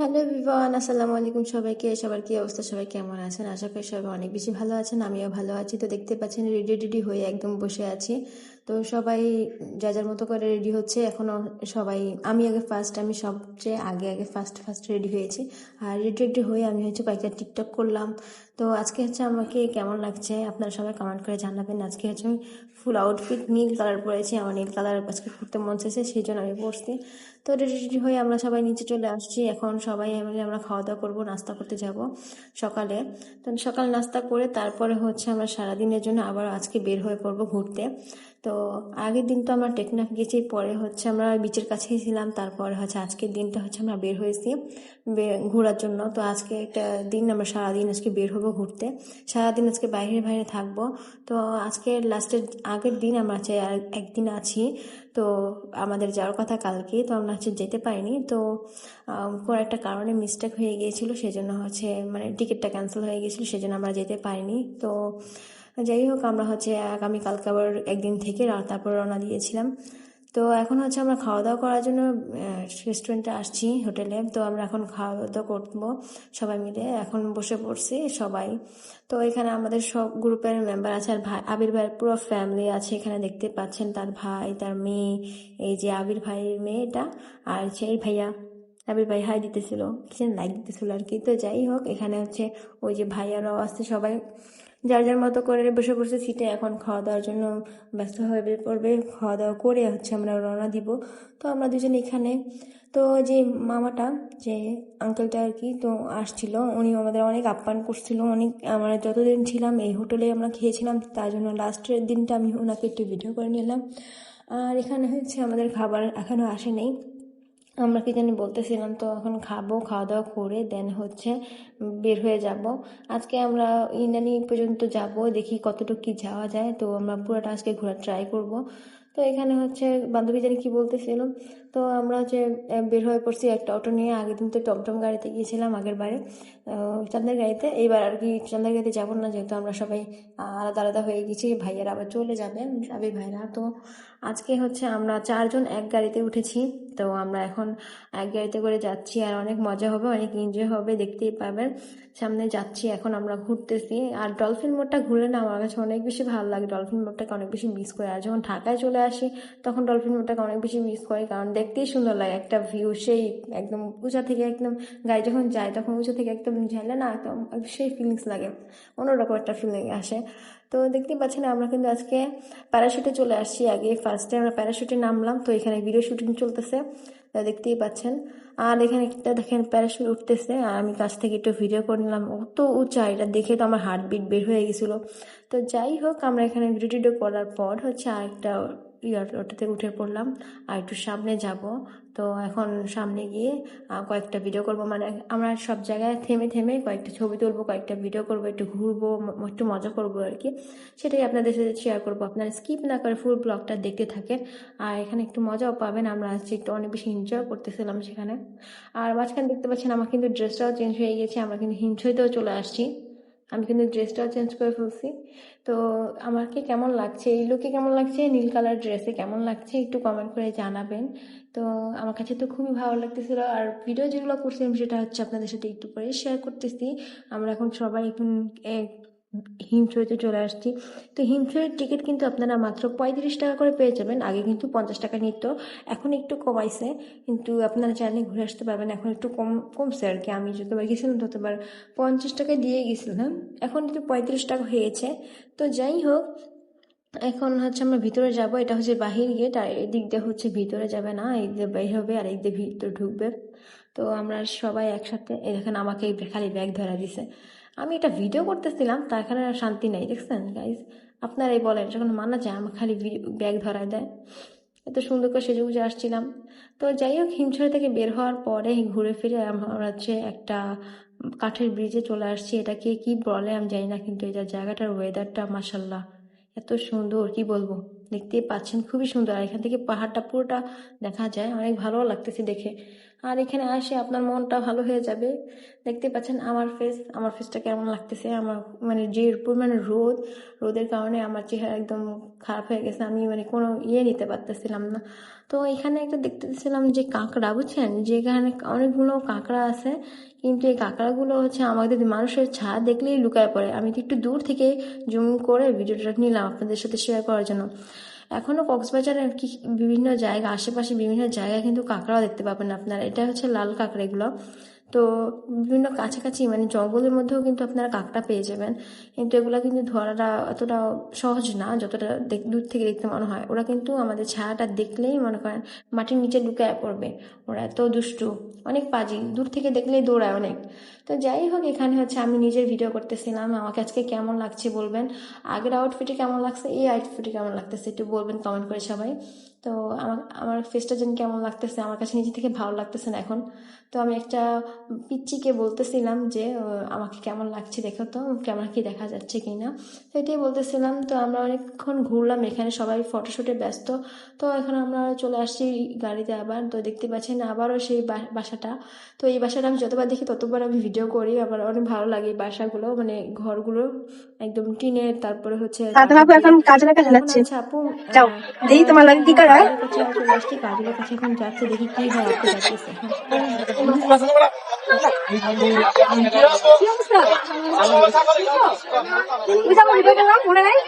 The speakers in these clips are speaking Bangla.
হ্যালো বিবান আসসালামু আলাইকুম সবাইকে। সবার কি অবস্থা? সবাই কেমন আছেন? আশা করি সবাই অনেক বেশি ভালো আছেন, আমিও ভালো আছি। তো দেখতে পাচ্ছেন, রেডি রেডি হয়ে একদম বসে আছি। তো সবাই যা যার মতো করে রেডি হচ্ছে। এখনও সবাই, আমি আগে ফার্স্ট আমি সবচেয়ে আগে আগে ফার্স্ট ফার্স্ট রেডি হয়েছি। আর রেডি রেডি হয়ে আমি হচ্ছে কয়েকটা টিকটক করলাম। তো আজকে হচ্ছে আমাকে কেমন লাগছে আপনারা সবাই কমেন্ট করে জানাবেন। আজকে হচ্ছে আমি ফুল আউটফিট নীল কালার পরেছি। আমার নীল কালার আজকে ঘুরতে মন চেয়েছে সেই জন্য আমি পরছি। তো রেডি রেডি হয়ে আমরা সবাই নিচে চলে আসছি। এখন সবাই মিলে আমরা খাওয়া দাওয়া করব, নাস্তা করতে যাব সকালে। তো সকাল নাস্তা করে তারপরে হচ্ছে আমরা সারাদিনের জন্য আবার আজকে বের হয়ে পড়ব ঘুরতে। তো আগের দিন তো আমরা টেকনাফ গেছি পরে হচ্ছে আমরা বিচের কাছেই ছিলাম, তারপরে হচ্ছে আজকের দিনটা হচ্ছে আমরা বের হয়েছি ঘোরার জন্য। তো আজকে একটা দিন, আমরা সারাদিন আজকে বের হব ঘুরতে। সারাদিন আজকে বাইরে বাইরে থাকব। তো আজকে লাস্টের আগের দিন আমরা হচ্ছে একদিন আছি। তো আমাদের যাওয়ার কথা কালকে, তো আমরা হচ্ছে যেতে পারিনি। তো কোনো একটা কারণে মিস্টেক হয়ে গিয়েছিল, সেজন্য হচ্ছে মানে টিকিটটা ক্যান্সেল হয়ে গিয়েছিল, সেজন্য আমরা যেতে পারিনি। তো যাই হোক, আমরা হচ্ছে আগামীকালকে আবার একদিন থেকে তারপর রওনা দিয়েছিলাম। তো এখন হচ্ছে আমরা খাওয়া দাওয়া করার জন্য রেস্টুরেন্টে আসছি হোটেলে। তো আমরা এখন খাওয়া দাওয়া করব সবাই মিলে। এখন বসে পড়ছি সবাই। তো এখানে আমাদের সব গ্রুপের মেম্বার আছে, আর ভাই আবির ভাইয়ের পুরো ফ্যামিলি আছে এখানে দেখতে পাচ্ছেন। তার ভাই, তার মেয়ে, এই যে আবির ভাইয়ের মেয়েটা, আর সেই ভাইয়া। আবির ভাই হাই দিতেছিল। কিছু লাইক দিতেছিল আর কি। তো যাই হোক, এখানে হচ্ছে ওই যে ভাইয়ারাও আসছে সবাই। যার যার মতো করে বসে বসে সিটে এখন খাওয়া দাওয়ার জন্য ব্যস্ত হয়ে পড়বে। খাওয়া দাওয়া করে হচ্ছে আমরা রওনা দিব। তো আমরা দুজন এখানে। তো যে মামাটা, যে আঙ্কেলটা আর কি, তো আসছিল। উনি আমাদের অনেক আপ্যায়ন করছিল। অনেক আমরা যতদিন ছিলাম এই হোটেলে আমরা খেয়েছিলাম, তার জন্য লাস্টের দিনটা আমি ওনাকে একটু ভিডিও করে নিলাম। আর এখানে হচ্ছে আমাদের খাবার এখনও আসে নেই। আমরা কি জানি বলতেছিলাম, তো এখন খাব খাওয়া দাওয়া করে দেন হচ্ছে বের হয়ে যাব। আজকে আমরা ইন্দানি পর্যন্ত যাব, দেখি কতটুকু কি যাওয়া যায়, তো আমরা পুরোটা আজকে ঘোরার ট্রাই করব। তো এখানে হচ্ছে বান্ধবী জানি কি বলতেছিল, তো আমরা হচ্ছে বের হয়ে পড়ছি একটা অটো নিয়ে, আগের দিন তো টমটম গাড়িতে গিয়েছিলাম আগের বারে চাঁদের গাড়িতে, এইবার আর কি চাঁদের গাড়িতে যাব না, যেহেতু আমরা সবাই আলাদা আলাদা হয়ে গেছি, ভাইয়েরা আবার চলে যাবে আবির ভাইরা, তো আজকে হচ্ছে আমরা চারজন এক গাড়িতে উঠেছি। তো আমরা এখন এক গাড়িতে করে যাচ্ছি আর অনেক মজা হবে, অনেক এনজয় হবে, দেখতেই পাবেন। সামনে যাচ্ছি, এখন আমরা ঘুরতেছি। আর ডলফিন মোড়টা ঘুরে না, আমার কাছে অনেক বেশি ভালো লাগে। ডলফিন মোড়টাকে অনেক বেশি মিস করে। আর যখন ঢাকায় চলে আসি, তখন ডলফিন মোড়টাকে অনেক বেশি মিস করি। কারণ দেখতেই সুন্দর লাগে একটা ভিউ সেই একদম উঁচা থেকে একদম গাড়ি যখন যায়, তখন উঁচা থেকে একদম ঝেলে না, একদম সেই ফিলিংস লাগে। অন্যরকম একটা ফিলিং আসে। তো দেখতেই পাচ্ছেন, আমরা কিন্তু আজকে প্যারাশুটে চলে আসছি আগে। ফার্স্টে আমরা প্যারাশুটে নামলাম, তো এখানে ভিডিও শুটিং চলতেছে দেখতেই পাচ্ছেন। আর এখানে একটা দেখেন প্যারাশুট উঠতেছে, আর আমি কাছ থেকে একটু ভিডিও করে নিলাম। অত উঁচা, এটা দেখে তো আমার হার্টবিট বের হয়ে গেছিল। তো যাই হোক, আমরা এখানে ভিডিও করার পর হচ্ছে আরেকটা ইয়ার ওটাতে উঠে পড়লাম, আর একটু সামনে যাব। তো এখন সামনে গিয়ে কয়েকটা ভিডিও করব। মানে আমরা সব জায়গায় থেমে থেমে কয়েকটা ছবি তুলবো, কয়েকটা ভিডিও করব, একটু ঘুরবো একটু মজা করব আর কি। সেটাই আপনাদের সাথে শেয়ার করব। আপনারা স্কিপ না করে ফুল ব্লগটা দেখতে থাকেন। আর এখানে একটু মজাও পাবেন। আমরা আজকে একটু অনেক বেশি এনজয় করতেছিলাম সেখানে। আর মাঝখানে দেখতে পাচ্ছেন আমার কিন্তু ড্রেসটাও চেঞ্জ হয়ে গেছে। আমরা কিন্তু হিমছইতেও চলে আসছি। আমি কিন্তু ড্রেসটাও চেঞ্জ করে ফেলছি। তো আমাকে কেমন লাগছে? এই লুকে কেমন লাগছে? নীল কালার ড্রেসে কেমন লাগছে? একটু কমেন্ট করে জানাবেন। তো আমার কাছে তো খুবই ভালো লাগতেছিল। আর ভিডিও যেগুলো করছিলাম সেটা হচ্ছে আপনাদের সাথে একটু পরে শেয়ার করতেছি। আমরা এখন সবাই এখন হিমছড়িতে চলে আসছি। তো হিমছড়ির টিকিট কিন্তু আপনারা মাত্র পঁয়ত্রিশ টাকা করে পেয়ে যাবেন। আগে কিন্তু পঞ্চাশ টাকা নিত, এখন একটু কমাইছে। কিন্তু আপনারা চাইলে ঘুরে আসতে পারবেন। এখন একটু কম, কমছে আর কি। আমি যতবার গেছিলাম, ততবার পঞ্চাশ টাকা দিয়ে গেছিলাম। এখন কিন্তু পঁয়ত্রিশ টাকা হয়েছে। তো যাই হোক, এখন হচ্ছে আমরা ভিতরে যাব। এটা হচ্ছে বাহির গেট আর এদিক দিয়ে হচ্ছে ভিতরে যাবে না। এই দিয়ে বের হবে, আর এই দিয়ে ভিতরে ঢুকবে। তো আমরা সবাই একসাথে, এখানে আমাকে খালি ব্যাগ ধরা দিছে। আমি এটা ভিডিও করতেছিলাম তা এখানে শান্তি নেই, দেখছেন গাইজ আপনারাই বলেন, যখন মানা যায় আমার খালি ব্যাগ ধরায় দেয়। এত সুন্দর করে সেজে গুজে আসছিলাম। তো যাই হোক, হিমছড়ি থেকে বের হওয়ার পরে ঘুরে ফিরে আমরা হচ্ছে একটা কাঠের ব্রিজে চলে আসছি। এটাকে কি বলে আমি জানি না, কিন্তু এটা জায়গাটার ওয়েদারটা মাসাল্লাহ এত সুন্দর, কি বলব? দেখতেই পাচ্ছেন, খুবই সুন্দর। আর এখান থেকে পাহাড়টা পুরোটা দেখা যায়, অনেক ভালো লাগতেছে দেখে। আর এখানে আসে আপনার মনটা ভালো হয়ে যাবে। দেখতে পাচ্ছেন আমার ফেস আমার ফেসটা কেমন লাগতেছে, আমার মানে যে পরিমাণে রোদ, রোদের কারণে আমার চেহারা একদম খারাপ হয়ে গেছে, আমি মানে কোনো ইয়ে নিতে পারতেছিলাম না। তো এখানে একটা দেখতেছিলাম যে কাঁকড়া, বুঝছেন? যেখানে অনেকগুলো কাঁকড়া আছে, কিন্তু এই কাঁকড়াগুলো হচ্ছে আমাদের মানুষের ছা দেখলেই লুকায় পড়ে। আমি তো একটু দূর থেকে জুম করে ভিডিওটা নিলাম আপনাদের সাথে শেয়ার করার জন্য। এখনও কক্সবাজারের কি বিভিন্ন জায়গা, আশেপাশে বিভিন্ন জায়গায় কিন্তু কাঁকড়াও দেখতে পাবেন আপনারা। এটা হচ্ছে লাল কাঁকড়া এগুলো তো বিভিন্ন কাছাকাছি মানে জঙ্গলের মধ্যেও কিন্তু আপনারা কাকটা পেয়ে যাবেন। কিন্তু এগুলো কিন্তু ধরাটা অতটা সহজ না, যতটা দূর থেকে দেখতে মনে হয়। ওরা কিন্তু আমাদের ছায়াটা দেখলেই মনে করেন মাটির নিচে লুকায় পড়বে। ওরা এত দুষ্টু, অনেক পাজি, দূর থেকে দেখলেই দৌড়ায় অনেক। তো যাই হোক, এখানে হচ্ছে আমি নিজের ভিডিও করতেছিলাম। আমাকে আজকে কেমন লাগছে বলবেন। আগের আউটফিটে কেমন লাগছে, এই আউটফিটে কেমন লাগতেছে একটু বলবেন কমেন্ট করে সবাই। তো আমার আমার ফেসটা যেন কেমন লাগতেছে আমার কাছে নিজে থেকে ভালো লাগতেছে না এখন। তো আমি একটা পিচ্চিকে বলতেছিলাম যে আমাকে কেমন লাগছে দেখো তো কেমন কি দেখা যাচ্ছে কি না তো এটাই বলতেছিলাম তো আমরা অনেকক্ষণ ঘুরলাম এখানে সবাই ফটোশ্যুটে ব্যস্ত। তো এখন আমরা চলে আসছি গাড়িতে আবার তো দেখতে পাচ্ছেন আবারও সেই বাসাটা। তো এই বাসাটা আমি যতবার দেখি ততবার আমি ভিডিও করি আবার অনেক ভালো লাগে এই বাসাগুলো মানে ঘরগুলো একদম টিনের তারপরে হচ্ছে এখন আচ্ছা আপু? যাও তোমার লাগে কি করা হয় কাছে চলে আসছি কাজলের কাছে এখন যাচ্ছে দেখি কি হয় আপু যাচ্ছে। মনে নাই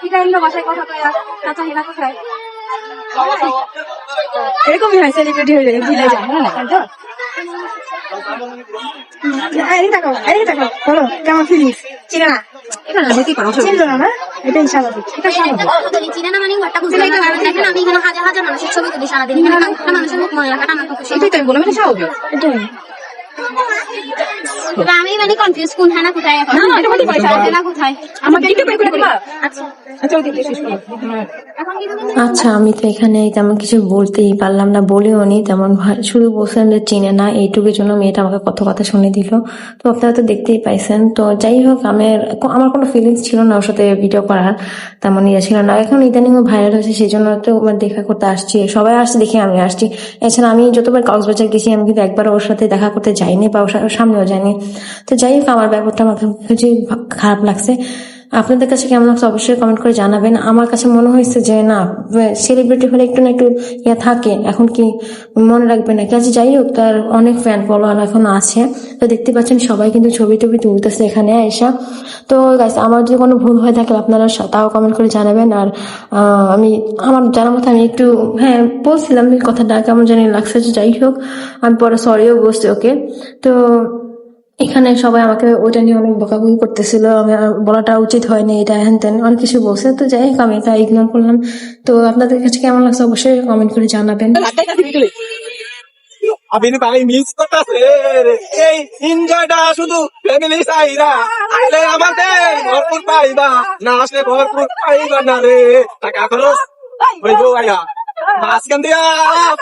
কি কারণে বাসায় কথা কয়া চাচা হেনা কোথায় এরকমই হয় সেলিব্রিটি হয়ে যায় ভিলে যায় তাই এদিকে তাকাও এদিকে তাকাও বলো কেমন ফিলিংস চিনে না? চিনলো না না এটাই স্বাভাবিক এটা স্বাভাবিক। চিনে না মানে ঘরটা বুঝতে দেখেন আমি এখানে হাজার হাজার মানুষের ছবি তুলি সারাদিন এখানে মানুষের মুখ মনে রাখাটা আমার পক্ষে এটাই তো আমি বললাম এটা স্বাভাবিক। এটাই। আমি মানে কনফিউজ কোন কোথায় এখন? কোথায়? আমাকে একটু করে করে আচ্ছা। আচ্ছা শেষ করো আচ্ছা আমি তো এখানে তেমন কিছু বলতেই পারলাম না বলেও নি তেমন শুধু বলছিলাম যে চিনে না এইটুকুর জন্য মেয়েটা আমাকে কত কথা শুনে দিল। তো আপনারা তো দেখতেই পাইছেন তো যাই হোক আমার আমার কোনো ফিলিংস ছিল না ওর সাথে ভিডিও করার তেমন ইয়ে ছিল না। এখন ইদানিং ভাইরাল হয়েছে সেই জন্য তো দেখা করতে আসছি সবাই আসছে দেখে আমি আসছি। এছাড়া আমি যতবার কক্সবাজার গেছি আমি কিন্তু একবার ওর সাথে দেখা করতে যাইনি বা সামনেও যাইনি তো যাই হোক আমার ব্যাপারটা আমার কাছে খারাপ লাগছে। আপনাদের কাছে কেমন লাগছে অবশ্যই কমেন্ট করে জানাবেন। আমার কাছে মনে হয়েছে যে, না সেলিব্রিটি হলে একটু না একটু ইয়ে থাকে। এখন কি মনে রাখবে না কাজে যাই হোক, তার অনেক ফ্যান ফলোয়ার এখন আছে। তো দেখতে পাচ্ছেন সবাই কিন্তু ছবি টবি তুলতেছে এখানে এসা। তো আমার যদি কোনো ভুল হয়ে থাকে, আপনারা তাও কমেন্ট করে জানাবেন। আর আমি, আমার জানার মতো আমি একটু হ্যাঁ বলছিলাম কথাটা, কেমন জানি লাগছে। যে যাই হোক, আমি পরে সরিও বসছি ওকে তো এখানে সবাই আমাকে ওইটা নিয়ে অনেক বকাবকি করতেছিল আমি বলাটা উচিত হয়নি এটা হ্যান তেন অনেক কিছু বলছে। তো যাই হোক আমি এটা ইগনোর করলাম। তো আপনাদের কাছে কেমন লাগছে অবশ্যই কমেন্ট করে জানাবেন। আমি ভাই মিস করতেছে এই এনজয়টা শুধু ফ্যামিলি চাইরা আইলে আমাদের ভরপুর পাইবা। না আসলে ভরপুর পাইবা না রে। টাকা খরচ হইব আয়া মাঝখান দিয়া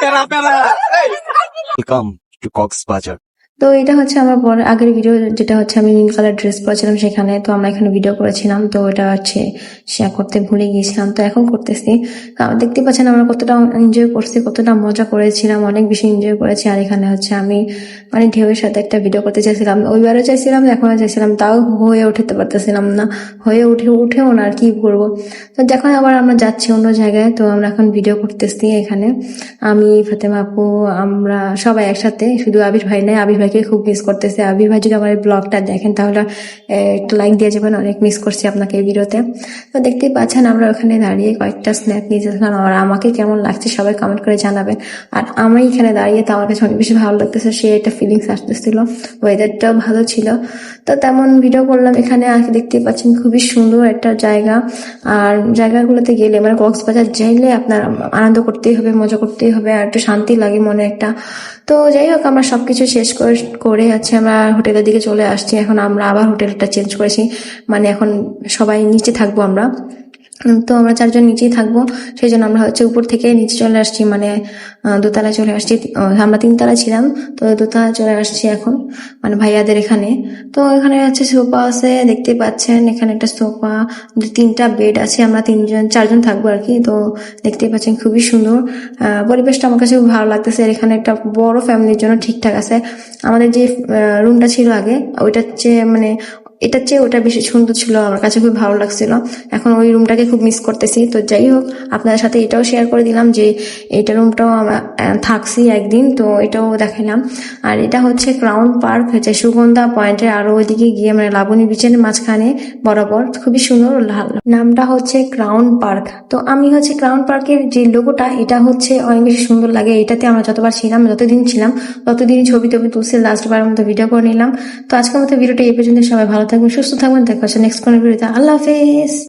পেরা পেরা। ওয়েলকাম টু কক্সবাজার তো এটা হচ্ছে আমার পরে আগের ভিডিও যেটা হচ্ছে আমি নীল কালার ড্রেস পরেছিলাম সেখানে, তো আমরা এখানে ভিডিও করেছিলাম, তো এটা হচ্ছে শেয়ার করতে ভুলে গিয়েছিলাম, তো এখন করতেছি। দেখতে পাচ্ছেন আমরা কতটা এনজয় করছি, কতটা মজা করেছিলাম, অনেক বেশি এনজয় করেছি। আর এখানে হচ্ছে আমি মানে ঢেউয়ের সাথে একটা ভিডিও করতে চাইছিলাম। ওইবারও চাইছিলাম, এখনও চাইছিলাম, তাও হয়ে উঠতে পারতেছিলাম না, হয়ে উঠে, উঠেও না আর কি করব। তো যখন আবার আমরা যাচ্ছি অন্য জায়গায়, তো আমরা এখন ভিডিও করতেছি এখানে। আমি, ফাতেমা আপু, আমরা সবাই একসাথে, শুধু আবির ভাই নাই, আবির ভাইকে খুব মিস করতেছে। আবির ভাই যদি আমার ব্লগটা দেখেন তাহলে একটু লাইক দিয়ে যাবেন, অনেক মিস করছি আপনাকে এই ভিডিওতে তো। দেখতেই পাচ্ছেন আমরা ওখানে দাঁড়িয়ে কয়েকটা স্ন্যাপ নিয়ে নিয়েছিলাম আর আমাকে কেমন লাগছে সবাই কমেন্ট করে জানাবেন। আর আমি এখানে দাঁড়িয়ে তো আমার কাছে অনেক বেশি ভালো লাগতেছে, সে একটা ফিলিংস আসতেছিল। ওয়েদারটাও ভালো ছিল। তো তেমন ভিডিও করলাম। এখানে দেখতে পাচ্ছেন খুবই সুন্দর একটা জায়গা। আর জায়গাগুলোতে গেলে মানে কক্সবাজার যাইলে আপনার আনন্দ করতেই হবে, মজা করতেই হবে আর একটু শান্তি লাগে মনে একটা। তো যাই হোক, আমরা সবকিছু শেষ করে করে আছে। আমরা হোটেলের দিকে চলে আসছি। এখন আমরা আবার হোটেলটা চেঞ্জ করেছি। মানে এখন সবাই নিচে থাকব আমরা। তো আমরা চারজন নিচেই থাকব সেই জন্য আমরা হচ্ছে উপর থেকে নিচে চলে আসছি মানে দোতলায় চলে আসছি। আমরা তিনতলা ছিলাম, তো দোতলা চলে আসছি এখন মানে ভাইয়াদের এখানে। তো এখানে হচ্ছে সোফা আছে দেখতে পাচ্ছেন, এখানে একটা সোফা তিনটা বেড আছে, আমরা তিনজন, চারজন থাকব আর কি, তো দেখতে পাচ্ছেন খুবই সুন্দর। পরিবেশটা আমার কাছে খুব ভালো লাগতেছে এখানে একটা বড় ফ্যামিলির জন্য ঠিকঠাক আছে। আমাদের যে রুমটা ছিল আগে, ওইটার চেয়ে মানে এটার চেয়ে ওটা বেশি সুন্দর ছিল, আমার কাছে খুব ভালো লাগছিল। এখন ওই রুমটাকে খুব মিস করতেছি। তো যাই হোক, আপনাদের সাথে এটাও শেয়ার করে দিলাম যে এইটা রুমটাও আমরা থাকছি একদিন, তো এটাও দেখালাম আর এটা হচ্ছে ক্রাউন পার্ক হচ্ছে সুগন্ধা পয়েন্টের আরও ওইদিকে গিয়ে মানে লাবণী বিচের মাঝখানে বরাবর। খুবই সুন্দর, লাল- নামটা হচ্ছে ক্রাউন পার্ক তো আমি হচ্ছে ক্রাউন পার্কের যে লোগোটা, এটা হচ্ছে অনেক বেশি সুন্দর লাগে। এটাতে আমরা যতবার ছিলাম, যতদিন ছিলাম ততদিন ছবি টবি তুলছি। লাস্ট বার মতো ভিডিও করে নিলাম। তো আজকের মতো ভিডিওটা এই পর্যন্ত। সবাই ভালো থাকবেন সুস্থ থাকবেন দেখা হচ্ছে নেক্সট কোনো ভিডিওতে আল্লাহ হাফেজ।